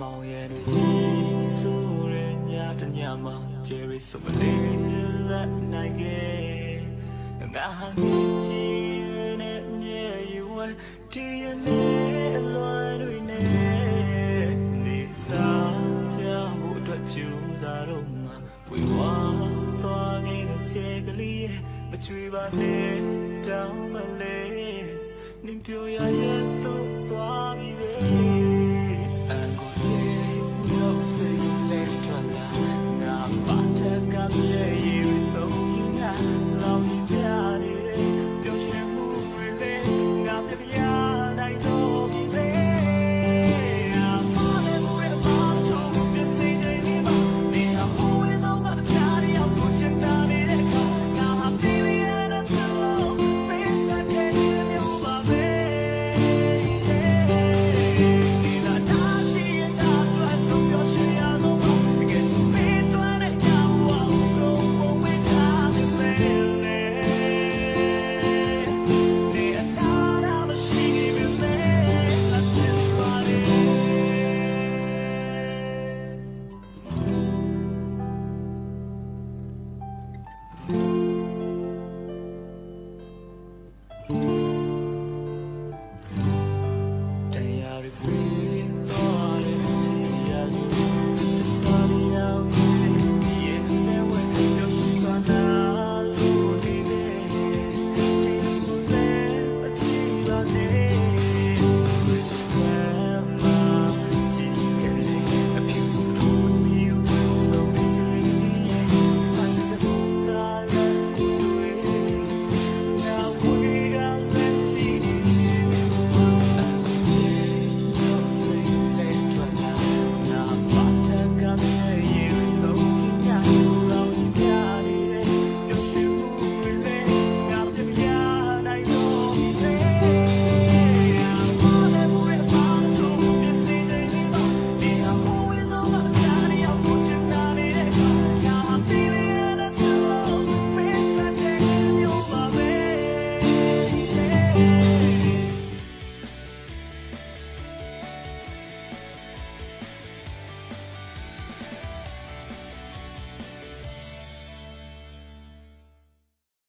မောင်ရဲ့တွေကြီးဆိုးရညတညမှာဂျယ်ရီဆိုမလေးလက်နိုင်ခဲ့ငါဟာငင်းချင်တဲ့မြေရွယ်ဒီရနေ့အလွယ်တွေနဲ့နေတာချာဖို့အတွက်ကြိုးစားတော့မှာဝေဝါသွားနေတဲ့ချက်ကလေးရဲ့မချွေပါနဲ့တောင်းမလေးနင်ပြောရရဲ့ también.